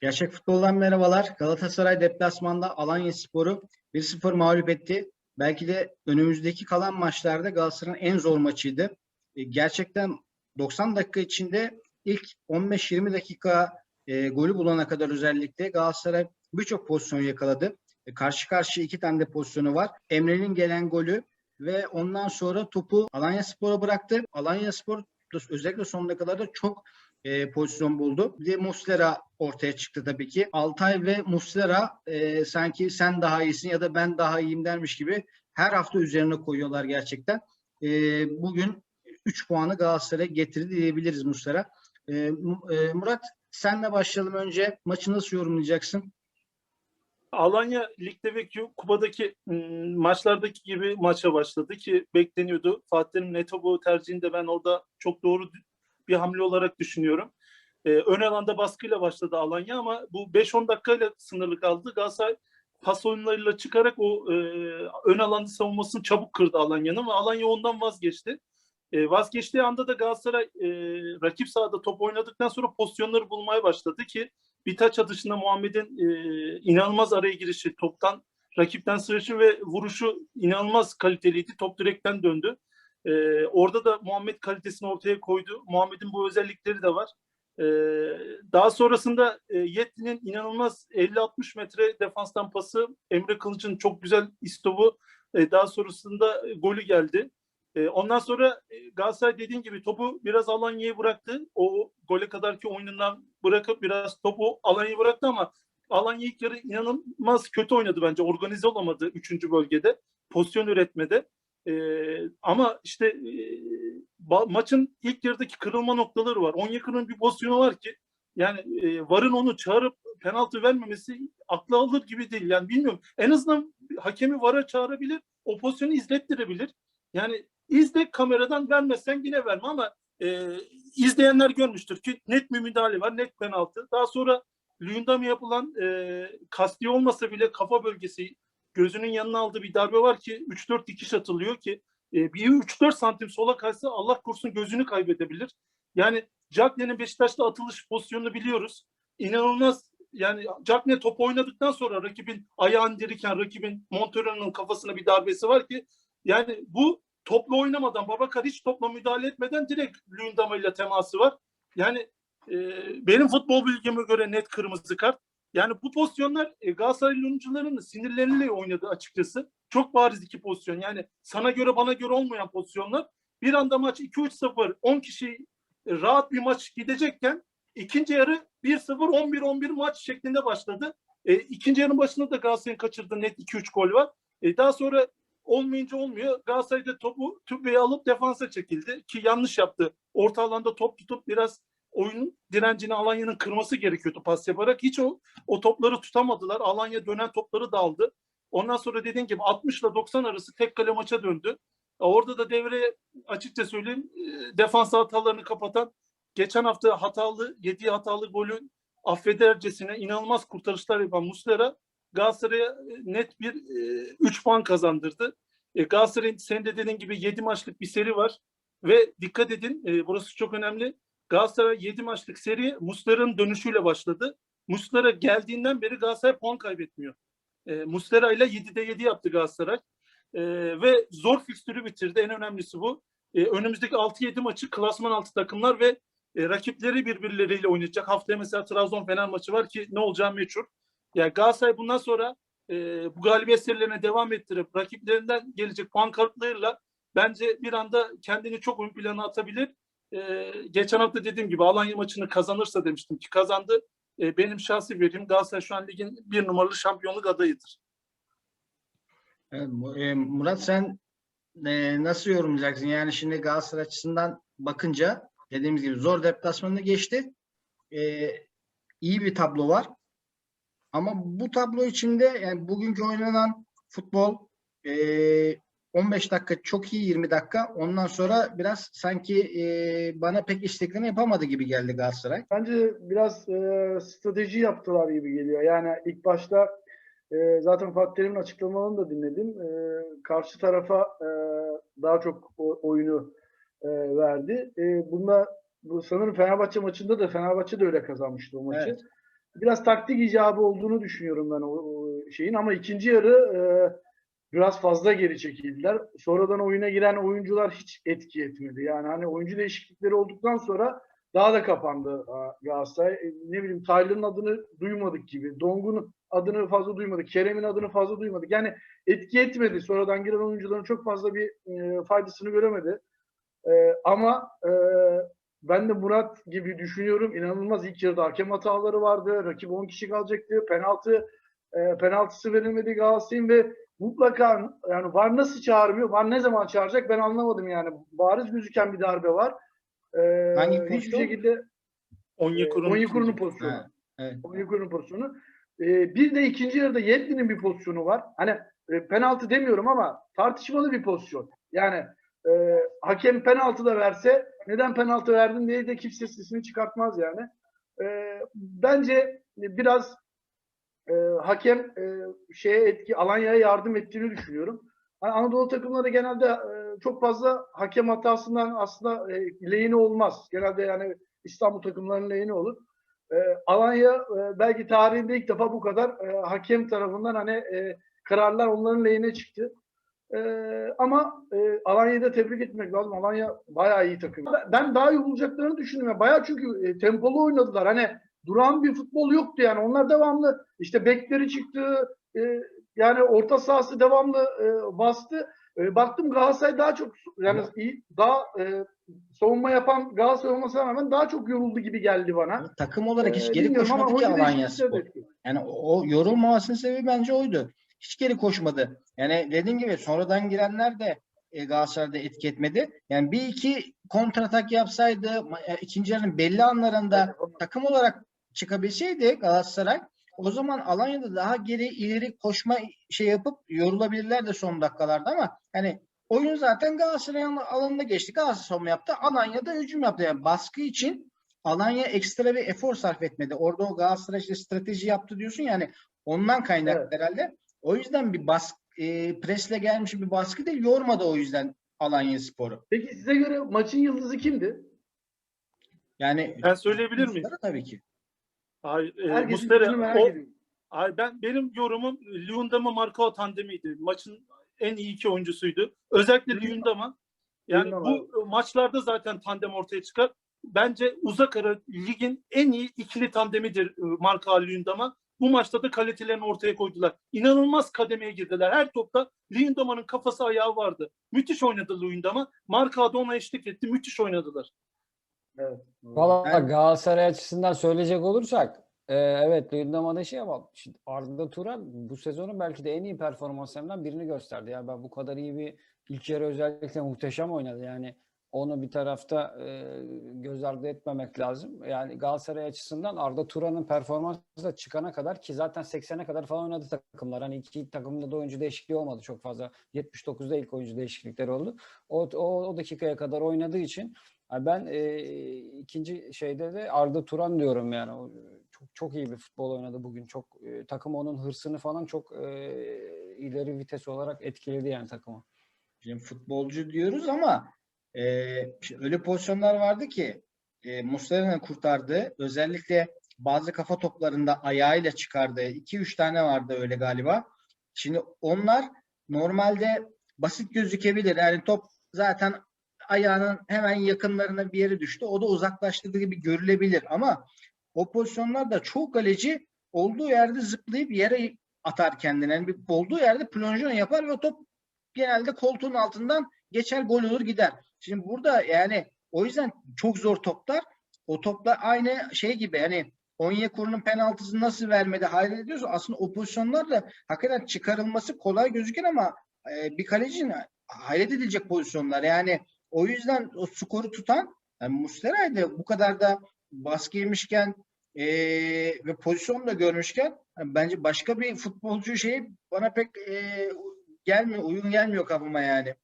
Gerçek futboldan merhabalar. Galatasaray deplasmanda Alanya Spor'u 1-0 mağlup etti. Belki de önümüzdeki kalan maçlarda Galatasaray'ın en zor maçıydı. E, Gerçekten 90 dakika içinde ilk 15-20 dakika e, golü bulana kadar özellikle Galatasaray birçok pozisyon yakaladı. E, karşı karşıya iki tane de pozisyonu var. Emre'nin gelen golü ve ondan sonra topu Alanya Spor'a bıraktı. Alanya Spor özellikle son dakikalarda çok e, pozisyon buldu. Bir de Muslera ortaya çıktı tabii ki. Altay ve Muslera e, sanki sen daha iyisin ya da ben daha iyiyim dermiş gibi her hafta üzerine koyuyorlar gerçekten. E, bugün 3 puanı Galatasaray'a getirdi diyebiliriz Muslera. E, e, Murat senle başlayalım önce. Maçı nasıl yorumlayacaksın? Alanya ligde ve Ku- kupa'daki ım, maçlardaki gibi maça başladı ki bekleniyordu. Fatih Terim'in Etobo tercihini de ben orada çok doğru bir hamle olarak düşünüyorum. Ee, ön alanda baskıyla başladı Alanya ama bu 5-10 dakikayla sınırlı kaldı. Galatasaray pas oyunlarıyla çıkarak o e, ön alanda savunmasını çabuk kırdı Alanya'nın ve Alanya ondan vazgeçti. E, vazgeçtiği anda da Galatasaray e, rakip sahada top oynadıktan sonra pozisyonları bulmaya başladı ki bir taç atışında Muhammed'in e, inanılmaz araya girişi, toptan rakipten sırışı ve vuruşu inanılmaz kaliteliydi. Top direkten döndü. E, orada da Muhammed kalitesini ortaya koydu. Muhammed'in bu özellikleri de var. E, daha sonrasında e, Yetli'nin inanılmaz 50-60 metre defanstan pası, Emre Kılıç'ın çok güzel istovu, e, daha sonrasında e, golü geldi. E, ondan sonra e, Galatasaray dediğin gibi topu biraz Alanya'ya bıraktı. O gole kadarki oyunundan bırakıp biraz topu Alanya'ya bıraktı ama Alanya ilk yarı inanılmaz kötü oynadı bence. Organize olamadı 3. bölgede. Pozisyon üretmede. E, ama işte e, maçın ilk yarıdaki kırılma noktaları var. Onyekur'un bir pozisyonu var ki yani e, VAR'ın onu çağırıp penaltı vermemesi akla alır gibi değil. Yani bilmiyorum. En azından hakemi VAR'a çağırabilir. O pozisyonu izlettirebilir. Yani izle kameradan vermezsen yine verme ama e, izleyenler görmüştür ki net bir müdahale var, net penaltı. Daha sonra Luyendam'a yapılan e, kasti olmasa bile kafa bölgesi gözünün yanına aldığı bir darbe var ki 3-4 dikiş atılıyor ki e, bir 3-4 santim sola kaysa Allah korusun gözünü kaybedebilir. Yani Cagney'in Beşiktaş'ta atılış pozisyonunu biliyoruz. İnanılmaz yani Cagney top oynadıktan sonra rakibin ayağını indirirken rakibin Montero'nun kafasına bir darbesi var ki yani bu topla oynamadan Babakar hiç topla müdahale etmeden direkt Luyendama ile teması var. Yani e, benim futbol bilgime göre net kırmızı kart. Yani bu pozisyonlar e, Galatasaraylı oyuncuların sinirleriyle oynadı açıkçası. Çok bariz iki pozisyon. Yani sana göre bana göre olmayan pozisyonlar. Bir anda maç 2-3-0 10 kişi e, rahat bir maç gidecekken ikinci yarı 1-0 11-11 maç şeklinde başladı. E, ikinci yarının başında da Galatasaray'ın kaçırdığı net 2-3 gol var. E, daha sonra olmayınca olmuyor. Galatasaray da topu tübbeyi alıp defansa çekildi ki yanlış yaptı. Orta alanda top tutup biraz oyun direncini Alanya'nın kırması gerekiyordu pas yaparak. Hiç o, o topları tutamadılar. Alanya dönen topları daldı. Ondan sonra dediğim gibi 60 ile 90 arası tek kale maça döndü. E, Orada da devreye açıkça söyleyeyim e, defans hatalarını kapatan geçen hafta hatalı yediği hatalı golü affedercesine inanılmaz kurtarışlar yapan Muslera Galatasaray'a e, net bir 3 puan kazandırdı. E, Galatasaray'ın senin de dediğin gibi 7 maçlık bir seri var ve dikkat edin e, burası çok önemli. Galatasaray 7 maçlık seri Muslera'nın dönüşüyle başladı. Muslera geldiğinden beri Galatasaray puan kaybetmiyor. E, Muslera ile 7'de 7 yaptı Galatasaray. E, ve zor fikstürü bitirdi. En önemlisi bu. E, önümüzdeki 6-7 maçı klasman altı takımlar ve e, rakipleri birbirleriyle oynayacak. Haftaya mesela Trabzon Fener maçı var ki ne olacağı meçhul. Yani Galatasaray bundan sonra e, bu galibiyet serilerine devam ettirip rakiplerinden gelecek puan kartlarıyla bence bir anda kendini çok ön plana atabilir. E, geçen hafta dediğim gibi Alanya maçını kazanırsa demiştim ki kazandı. E, benim şahsi verim Galatasaray şu an ligin bir numaralı şampiyonluk adayıdır. E, Murat sen e, nasıl yorumlayacaksın? Yani şimdi Galatasaray açısından bakınca dediğimiz gibi zor deplasmanını geçti. E, iyi bir tablo var. Ama bu tablo içinde yani bugünkü oynanan futbol 15 dakika çok iyi 20 dakika. Ondan sonra biraz sanki e, bana pek istediklerini yapamadı gibi geldi Galatasaray. Bence biraz e, strateji yaptılar gibi geliyor. Yani ilk başta e, zaten Fatih Terim'in açıklamalarını da dinledim. E, karşı tarafa e, daha çok o, oyunu e, verdi. E, bunda bu sanırım Fenerbahçe maçında da Fenerbahçe de öyle kazanmıştı o maçı. Evet. biraz taktik icabı olduğunu düşünüyorum ben o, o şeyin ama ikinci yarı e, biraz fazla geri çekildiler. Sonradan oyuna giren oyuncular hiç etki etmedi. Yani hani oyuncu değişiklikleri olduktan sonra daha da kapandı a, Galatasaray. E, ne bileyim Tyler'ın adını duymadık gibi. Dong'un adını fazla duymadık. Kerem'in adını fazla duymadık. Yani etki etmedi. Sonradan giren oyuncuların çok fazla bir e, faydasını göremedi. E, ama e, ben de Murat gibi düşünüyorum. İnanılmaz ilk yarıda hakem hataları vardı. Rakip 10 kişi kalacaktı. Penaltı e, penaltısı verilmedi Galatasaray'ın ve mutlaka yani VAR nasıl çağırmıyor? VAR ne zaman çağıracak? Ben anlamadım yani. Bariz gözüken bir darbe var. E, Hangi hiçbir pozisyon? şekilde Onyekuru'nun Onyekuru'nun ikinci- pozisyonu. Ha, evet. Onyekuru'nun pozisyonu. Ee, bir de ikinci yarıda Yedlin'in bir pozisyonu var. Hani e, penaltı demiyorum ama tartışmalı bir pozisyon. Yani e, hakem penaltı da verse neden penaltı verdin diye de kimse sesini çıkartmaz yani. E, bence biraz e, hakem e, şeye etki Alanya'ya yardım ettiğini düşünüyorum. Hani Anadolu takımları genelde e, çok fazla hakem hatasından aslında e, lehine olmaz. Genelde yani İstanbul takımlarının lehine olur. E, Alanya e, belki tarihinde ilk defa bu kadar e, hakem tarafından hani e, kararlar onların lehine çıktı. E, ama e, Alanya'yı da tebrik etmek lazım. Alanya bayağı iyi takım. Ben- daha iyi olacaklarını düşündüm. ya. Bayağı çünkü e, tempolu oynadılar. Hani duran bir futbol yoktu yani. Onlar devamlı işte bekleri çıktı. e, yani orta sahası devamlı e, bastı. E, baktım Galatasaray daha çok yani Ama- iyi daha e, savunma yapan Galatasaray olmasına rağmen daha çok yoruldu gibi geldi bana. Takım olarak hiç Ee, geri ama koşmadı ki Alanya Spor. Yani o o yorulmamasının sebebi bence oydu. Hiç geri koşmadı. Yani dediğim gibi sonradan girenler de e, Galatasaray'da etki etmedi. Yani bir iki kontratak yapsaydı e, ikinci yarının belli anlarında takım olarak çıkabilseydi Galatasaray o zaman Alanya'da daha geri ileri koşma şey yapıp yorulabilirlerdi son dakikalarda ama hani oyun zaten Galatasaray'ın alanında geçti. Galatasaray savunma yaptı. Alanya'da hücum yaptı. Yani baskı için Alanya ekstra bir efor sarf etmedi. Orada o Galatasaray işte strateji yaptı diyorsun yani ondan kaynaklı herhalde. O yüzden bir baskı e, presle gelmiş bir baskı değil. Yormadı o yüzden Alanya Sporu. Peki size göre maçın yıldızı kimdi? Yani Ben söyleyebilir miyim? Muslera Tabii ki. Hayır, e, Herkesin fikrini merak o, ediyorum. Ay ben benim yorumum Luyendama Markao tandemiydi. Maçın en iyi iki oyuncusuydu. Özellikle. Luyendama. Yani Luyendama. bu maçlarda zaten tandem ortaya çıkar. Bence uzak ara ligin en iyi ikili tandemidir e, Markao Luyendama. Bu maçta da kalitelerini ortaya koydular. İnanılmaz kademeye girdiler. Her topta Luyendama'nın kafası ayağı vardı. Müthiş oynadı Luyendama. Markao da ona eşlik etti. Müthiş oynadılar. Evet. Valla Ben- Galatasaray açısından söyleyecek olursak e, evet Luyendama'da şey ama şimdi Arda Turan bu sezonun belki de en iyi performanslarından birini gösterdi. Ya ben bu kadar iyi bir ilk yarı özellikle muhteşem oynadı. Yani onu bir tarafta e, göz ardı etmemek lazım. Yani Galatasaray açısından Arda Turan'ın performansı da çıkana kadar ki zaten 80'e kadar falan oynadı takımlar. Hani iki takımda da oyuncu değişikliği olmadı çok fazla. 79'da ilk oyuncu değişiklikleri oldu. O, o, o dakikaya kadar oynadığı için Ben e, ikinci şeyde de Arda Turan diyorum yani. O, çok çok iyi bir futbol oynadı bugün. Çok e, takım onun hırsını falan çok e, ileri vites olarak etkiledi yani takımı. Şimdi futbolcu diyoruz ama e, öyle pozisyonlar vardı ki e, Muslera'nın kurtardığı özellikle bazı kafa toplarında ayağıyla çıkardığı 2-3 tane vardı öyle galiba. Şimdi onlar normalde basit gözükebilir. Yani top zaten ayağının hemen yakınlarına bir yere düştü. O da uzaklaştırdığı gibi görülebilir ama o pozisyonlarda çoğu kaleci olduğu yerde zıplayıp yere atar kendini. Yani olduğu yerde plonjon yapar ve top genelde koltuğun altından geçer gol olur gider. Şimdi burada yani o yüzden çok zor toplar. O toplar aynı şey gibi hani Onyekuru'nun penaltısını nasıl vermedi hayret ediyoruz. Aslında o pozisyonlar da hakikaten çıkarılması kolay gözükür ama e, bir kalecinin hayret edilecek pozisyonlar. Yani o yüzden o skoru tutan yani Muslera'ydı bu kadar da baskı yemişken e, ve pozisyon da görmüşken yani bence başka bir futbolcu şeyi bana pek e, gelmiyor, uygun gelmiyor kafama yani.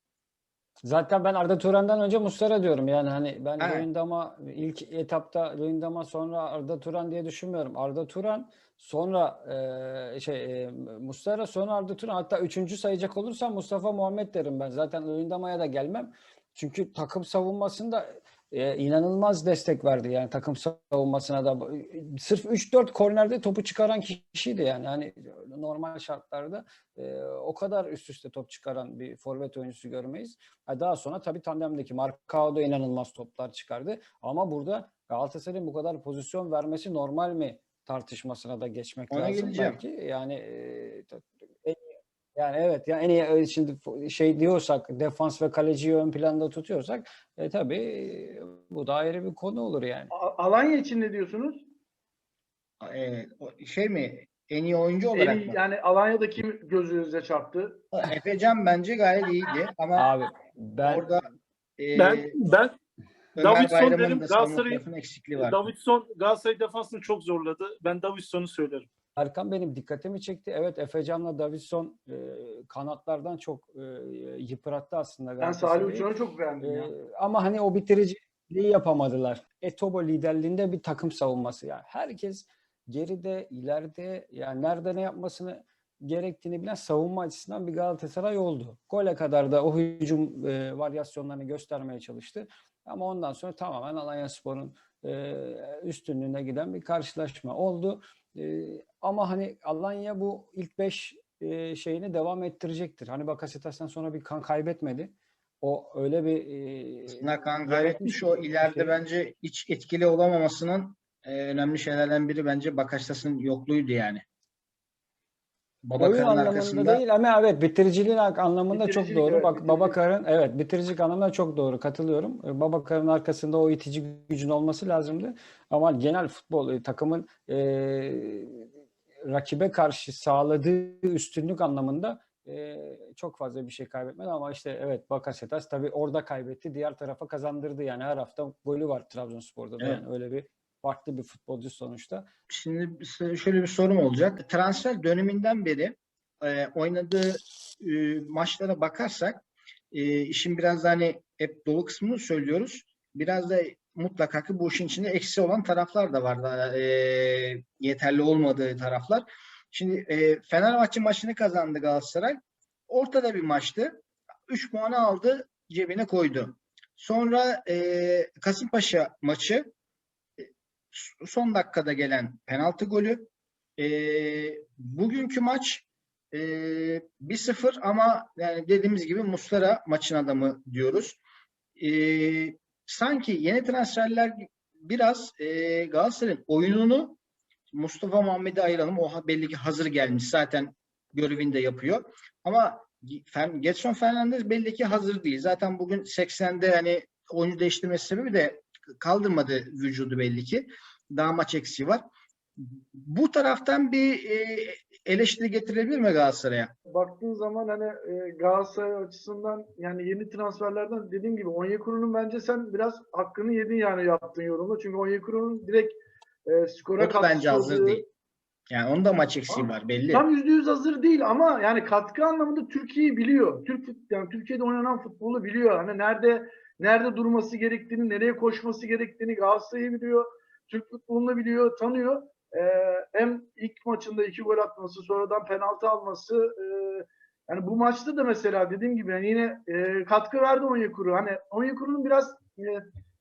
Zaten ben Arda Turan'dan önce Muslera diyorum. Yani hani ben Evet. Luyendama ilk etapta Luyendama sonra Arda Turan diye düşünmüyorum. Arda Turan sonra e, şey e, Muslera sonra Arda Turan hatta üçüncü sayacak olursam Mustafa Muhammed derim ben. Zaten Luyendama'ya da gelmem. Çünkü takım savunmasında e, inanılmaz destek verdi yani takım savunmasına da. Sırf 3-4 kornerde topu çıkaran kişiydi yani. Hani normal şartlarda e, o kadar üst üste top çıkaran bir forvet oyuncusu görmeyiz. Ha, Daha sonra tabii tandemdeki Marcao da inanılmaz toplar çıkardı. Ama burada Galatasaray'ın bu kadar pozisyon vermesi normal mi tartışmasına da geçmek Ona lazım geleceğim. belki. Yani e, yani evet yani en iyi e, şimdi şey diyorsak defans ve kaleciyi ön planda tutuyorsak e, tabii bu da ayrı bir konu olur yani. A- Alanya için ne diyorsunuz? Ee, şey mi? En iyi oyuncu En olarak iyi- mı? yani Alanya'da kim gözünüze çarptı? Efecan bence gayet iyiydi ama Abi ben orada e, Ben ben Ömer Davidson derim, Galatasaray'ın- tarafının eksikliği var. Davidson Galatasaray defansını çok zorladı. Ben Davidson'u söylerim. Erkan benim dikkatimi çekti. Evet Efecan'la Davidson e, kanatlardan çok e, yıprattı aslında Ben. Salih Uçan'ı çok beğendim ya. Ee, ama hani o bitiriciliği yapamadılar. Etobo liderliğinde bir takım savunması. Yani herkes geride, ileride yani nerede ne yapmasını gerektiğini bilen savunma açısından bir Galatasaray oldu. Gole kadar da o hücum e, varyasyonlarını göstermeye çalıştı. Ama ondan sonra tamamen Alanyaspor'un e, üstünlüğüne giden bir karşılaşma oldu. E, ama hani Alanya bu ilk 5 şeyini devam ettirecektir. Hani Bakasetas'tan sonra bir kan kaybetmedi. O öyle bir e, Aslında kan kaybetmiş o bir ileride şey. bence hiç etkili olamamasının e, önemli şeylerden biri bence Bakasetas'ın yokluğuydu yani. Oyun Babakar'ın anlamında arkasında değil ama evet bitiriciliğin anlamında çok Bitiricilik, doğru. evet, Bak. Babakar'ın evet bitiricilik anlamında çok doğru katılıyorum. E, Babakar'ın arkasında o itici gücün olması lazımdı. Ama genel futbol e, takımın e, rakibe karşı sağladığı üstünlük anlamında e, çok fazla bir şey kaybetmedi ama işte evet Bakasetas tabii orada kaybetti. Diğer tarafa kazandırdı yani her hafta golü var Trabzonspor'da da Evet. yani öyle bir farklı bir futbolcu sonuçta. Şimdi şöyle bir sorum olacak. Transfer döneminden beri e, oynadığı e, maçlara bakarsak e, işin biraz da hani hep dolu kısmını söylüyoruz. Biraz da mutlaka ki bu işin içinde eksi olan taraflar da var. da, e, yeterli olmadığı taraflar. Şimdi e, Fenerbahçe maçını kazandı Galatasaray. Ortada bir maçtı. 3 puanı aldı, cebine koydu. Sonra e, Kasımpaşa maçı son dakikada gelen penaltı golü. Ee, bugünkü maç e, 1-0 ama yani dediğimiz gibi Muslera maçın adamı diyoruz. Ee, sanki yeni transferler biraz e, Galatasaray'ın oyununu Mustafa Muhammed'e ayıralım. O belli ki hazır gelmiş. Zaten görevini de yapıyor. Ama Getson Fernandez belli ki hazır değil. Zaten bugün 80'de hani oyuncu değiştirmesi sebebi de kaldırmadı vücudu belli ki. Daha maç eksiği var. Bu taraftan bir e, eleştiri getirebilir mi Galatasaray'a? Baktığın zaman hani e, Galatasaray açısından yani yeni transferlerden dediğim gibi Onyekuru'nun bence sen biraz hakkını yedin yani yaptığın yorumda. Çünkü Onyekuru'nun direkt e, skora O da bence hazır katkısı- değil. Yani onun da maç eksiği var belli. Tam yüzde yüz hazır değil ama yani katkı anlamında Türkiye'yi biliyor. Türk yani Türkiye'de oynanan futbolu biliyor. Hani nerede nerede durması gerektiğini, nereye koşması gerektiğini Galatasaray'ı biliyor. Türk futbolunu biliyor, tanıyor. Ee, hem ilk maçında iki gol atması, sonradan penaltı alması. e, yani bu maçta da mesela dediğim gibi yani yine e, katkı verdi Onyekuru. Hani Onyekuru'nun biraz e,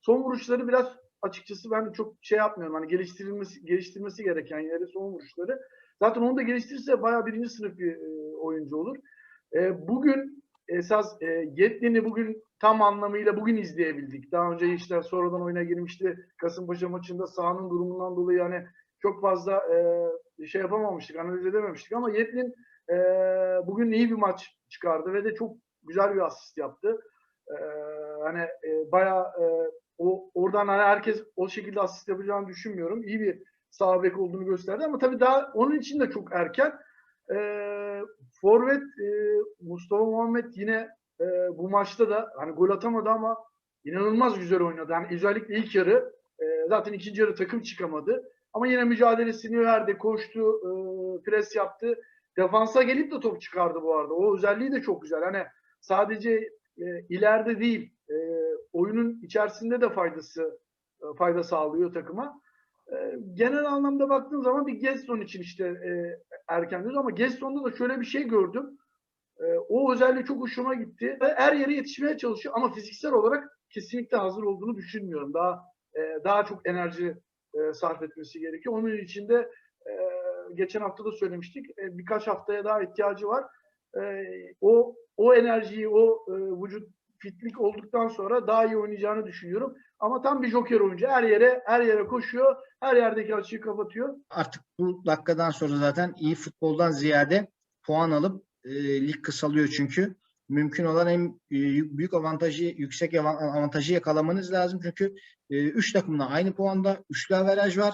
son vuruşları biraz açıkçası ben çok şey yapmıyorum. Hani geliştirilmesi geliştirmesi gereken yeri son vuruşları. Zaten onu da geliştirirse bayağı birinci sınıf bir e, oyuncu olur. E, bugün esas e, Yetlin'i bugün tam anlamıyla bugün izleyebildik. Daha önce işler sonradan oyuna girmişti. Kasımpaşa maçında sahanın durumundan dolayı yani çok fazla e, şey yapamamıştık, analiz edememiştik ama Yetlin e, bugün iyi bir maç çıkardı ve de çok güzel bir asist yaptı. E, hani e, bayağı e, o oradan hani herkes o şekilde asist yapacağını düşünmüyorum. İyi bir sağ bek olduğunu gösterdi ama tabii daha onun için de çok erken. E, Forvet e, Mustafa Muhammed yine e, bu maçta da hani gol atamadı ama inanılmaz güzel oynadı. Yani özellikle ilk yarı e, zaten ikinci yarı takım çıkamadı. Ama yine mücadelesini verdi, koştu, e, pres yaptı. Defansa gelip de top çıkardı bu arada. O özelliği de çok güzel. Hani sadece e, ileride değil, e, oyunun içerisinde de faydası e, fayda sağlıyor takıma. E, genel anlamda baktığım zaman bir Gesson için işte e, erken diyoruz ama Gesson'da da şöyle bir şey gördüm. E, o özelliği çok hoşuma gitti. Her yere yetişmeye çalışıyor ama fiziksel olarak kesinlikle hazır olduğunu düşünmüyorum. Daha e, daha çok enerji e, sarf etmesi gerekiyor. Onun için de e, geçen hafta da söylemiştik. e, birkaç haftaya daha ihtiyacı var. E, o o enerjiyi, o e, vücut fitlik olduktan sonra daha iyi oynayacağını düşünüyorum. Ama tam bir joker oyuncu. Her yere her yere koşuyor. Her yerdeki açığı kapatıyor. Artık bu dakikadan sonra zaten iyi futboldan ziyade puan alıp e, lig kısalıyor çünkü. Mümkün olan en e, büyük avantajı, yüksek avan- avantajı yakalamanız lazım. Çünkü 3 takımda aynı puanda. Üçlü averaj var.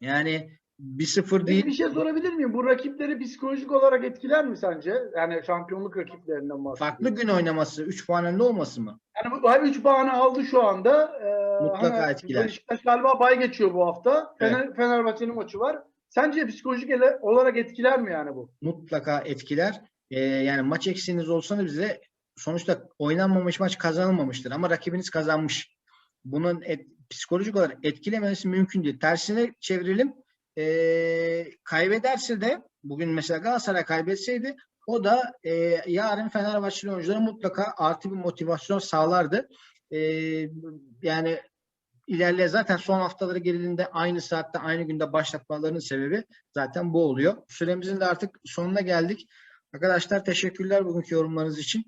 Yani 1-0 Peki değil. bir şey sorabilir miyim? Bu rakipleri psikolojik olarak etkiler mi sence? Yani şampiyonluk rakiplerinden bahsediyorum. Farklı gün oynaması, 3 puan önde olması mı? Yani bu hem 3 puanı aldı şu anda. Ee, Mutlaka hani etkiler. Beşiktaş galiba bay geçiyor bu hafta. Fener, Fenerbahçe'nin maçı var. Sence psikolojik ele- olarak etkiler mi yani bu? mutlaka etkiler. Ee, yani maç eksiğiniz olsa da bize sonuçta oynanmamış maç kazanılmamıştır ama rakibiniz kazanmış. Bunun et- psikolojik olarak etkilemesi mümkün değil. Tersine çevirelim. Ee, kaybederse de bugün mesela Galatasaray kaybetseydi o da e, yarın Fenerbahçeli oyunculara mutlaka artı bir motivasyon sağlardı. Ee, yani ilerleyen zaten son haftaları gerildiğinde aynı saatte aynı günde başlatmalarının sebebi zaten bu oluyor. Süremizin de artık sonuna geldik. Arkadaşlar teşekkürler bugünkü yorumlarınız için.